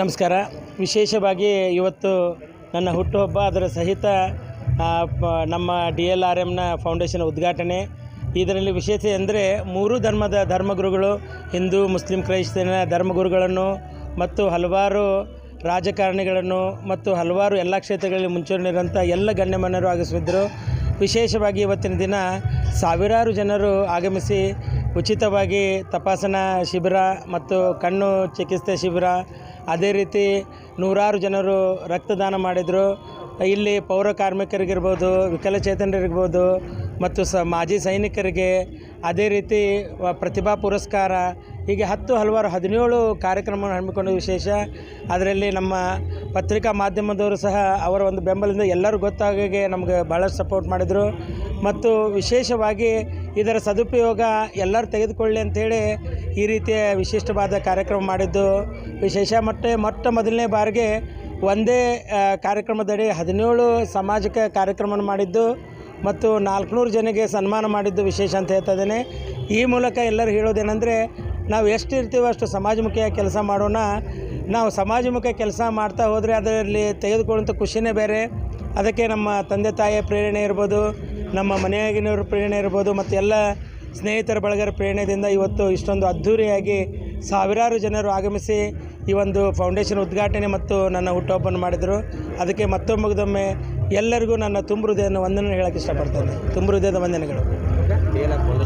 ನಮಸ್ಕಾರ. ವಿಶೇಷವಾಗಿ ಇವತ್ತು ನನ್ನ ಹುಟ್ಟುಹಬ್ಬ, ಅದರ ಸಹಿತ ನಮ್ಮ ಡಿ ಎಲ್ ಆರ್ ಎಮ್ನ ಫೌಂಡೇಶನ್ ಉದ್ಘಾಟನೆ. ಇದರಲ್ಲಿ ವಿಶೇಷ ಅಂದರೆ ಮೂರು ಧರ್ಮದ ಧರ್ಮಗುರುಗಳು, ಹಿಂದೂ, ಮುಸ್ಲಿಂ ಕ್ರೈಸ್ತನ ಧರ್ಮಗುರುಗಳನ್ನು ಮತ್ತು ಹಲವಾರು ರಾಜಕಾರಣಿಗಳನ್ನು ಮತ್ತು ಹಲವಾರು ಎಲ್ಲ ಕ್ಷೇತ್ರಗಳಲ್ಲಿ ಮುಂಚೂಣಿರಂಥ ಎಲ್ಲ ಗಣ್ಯಮಾನ್ಯರು ಆಗಮಿಸಿದ್ರು. ವಿಶೇಷವಾಗಿ ಇವತ್ತಿನ ದಿನ ಸಾವಿರಾರು ಜನರು ಆಗಮಿಸಿ ಉಚಿತವಾಗಿ ತಪಾಸಣಾ ಶಿಬಿರ ಮತ್ತು ಕಣ್ಣು ಚಿಕಿತ್ಸೆ ಶಿಬಿರ. ಅದೇ ರೀತಿ ನೂರಾರು ಜನರು ರಕ್ತದಾನ ಮಾಡಿದರು. ಇಲ್ಲಿ ಪೌರ ಕಾರ್ಮಿಕರಿಗಿರ್ಬೋದು, ವಿಕಲಚೇತನರಿರ್ಬೋದು ಮತ್ತು ಸ ಮಾಜಿ ಸೈನಿಕರಿಗೆ ಅದೇ ರೀತಿ ಪ್ರತಿಭಾ ಪುರಸ್ಕಾರ, ಹೀಗೆ ಹತ್ತು ಹಲವಾರು ಹದಿನೇಳು ಕಾರ್ಯಕ್ರಮವನ್ನು ಹಮ್ಮಿಕೊಂಡು ವಿಶೇಷ, ಅದರಲ್ಲಿ ನಮ್ಮ ಪತ್ರಿಕಾ ಮಾಧ್ಯಮದವರು ಸಹ ಅವರ ಒಂದು ಬೆಂಬಲದಿಂದ ಎಲ್ಲರೂ ಗೊತ್ತಾಗಗೆ ನಮಗೆ ಭಾಳಷ್ಟು ಸಪೋರ್ಟ್ ಮಾಡಿದರು. ಮತ್ತು ವಿಶೇಷವಾಗಿ ಇದರ ಸದುಪಯೋಗ ಎಲ್ಲರೂ ತೆಗೆದುಕೊಳ್ಳಿ ಅಂಥೇಳಿ ಈ ರೀತಿಯ ವಿಶಿಷ್ಟವಾದ ಕಾರ್ಯಕ್ರಮ ಮಾಡಿದ್ದು. ವಿಶೇಷ ಮತ್ತು ಮೊಟ್ಟ ಮೊದಲನೇ ಬಾರಿಗೆ ಒಂದೇ ಕಾರ್ಯಕ್ರಮದಡಿ ಹದಿನೇಳು ಸಾಮಾಜಿಕ ಕಾರ್ಯಕ್ರಮವನ್ನು ಮಾಡಿದ್ದು. ಮತ್ತು ನಾಲ್ಕುನೂರು ಜನಕ್ಕೆ ಸನ್ಮಾನ ಮಾಡಿದ್ದು ವಿಶೇಷ ಅಂತ ಹೇಳ್ತಾ ಇದ್ದೇನೆ. ಈ ಮೂಲಕ ಎಲ್ಲರೂ ಹೇಳೋದೇನೆಂದರೆ, ನಾವು ಎಷ್ಟು ಇರ್ತೀವೋ ಅಷ್ಟು ಸಮಾಜಮುಖಿಯಾಗಿ ಕೆಲಸ ಮಾಡೋಣ. ನಾವು ಸಮಾಜಮುಖ ಕೆಲಸ ಮಾಡ್ತಾ ಹೋದರೆ ಅದರಲ್ಲಿ ತೆಗೆದುಕೊಳ್ಳುವಂಥ ಖುಷಿನೇ ಬೇರೆ. ಅದಕ್ಕೆ ನಮ್ಮ ತಂದೆ ತಾಯಿಯ ಪ್ರೇರಣೆ ಇರ್ಬೋದು, ನಮ್ಮ ಮನೆಯಾಗಿನವ್ರ ಪ್ರೇರಣೆ ಇರ್ಬೋದು, ಮತ್ತು ಎಲ್ಲ ಸ್ನೇಹಿತರ ಬಳಗರ ಪ್ರೇರಣೆಯಿಂದ ಇವತ್ತು ಇಷ್ಟೊಂದು ಅದ್ಧೂರಿಯಾಗಿ ಸಾವಿರಾರು ಜನರು ಆಗಮಿಸಿ ಈ ಒಂದು ಫೌಂಡೇಶನ್ ಉದ್ಘಾಟನೆ ಮತ್ತು ನನ್ನ ಹುಟ್ಟುಹಬ್ಬವನ್ನು ಮಾಡಿದರು. ಅದಕ್ಕೆ ಮತ್ತೊಮ್ಮೆ ಎಲ್ಲರಿಗೂ ನನ್ನ ತುಂಬ ಹೃದಯದ ವಂದನೆ ಹೇಳೋಕ್ಕೆ ಇಷ್ಟಪಡ್ತೇನೆ. ತುಂಬ ಹೃದಯದ ವಂದನೆಗಳು.